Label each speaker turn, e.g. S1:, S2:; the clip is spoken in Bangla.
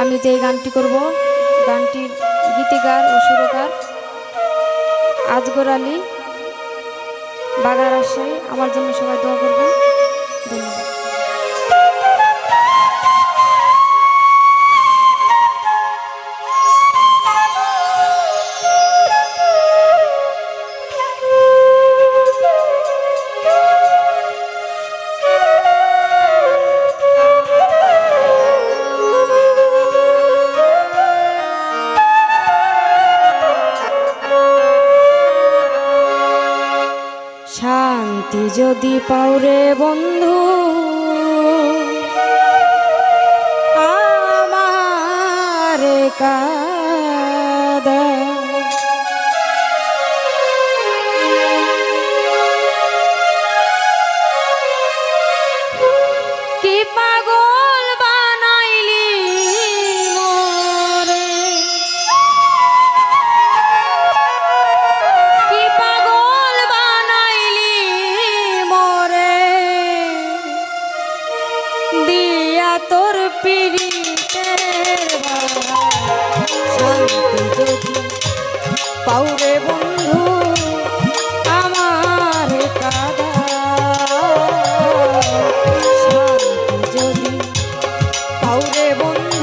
S1: আমি যে গানটি করব গানটির গীতিকার ও সুরকার আজগর আলী, বাগার আশায়। আমার জন্য সবাই দোয়া করবেন। ধন্যবাদ। শান্তি যদি পাওরে বন্ধু আমার কাদা পিড়িতের শান্তি যদি পাউরে বন্ধু আমার কাদা শান্তি বন্ধু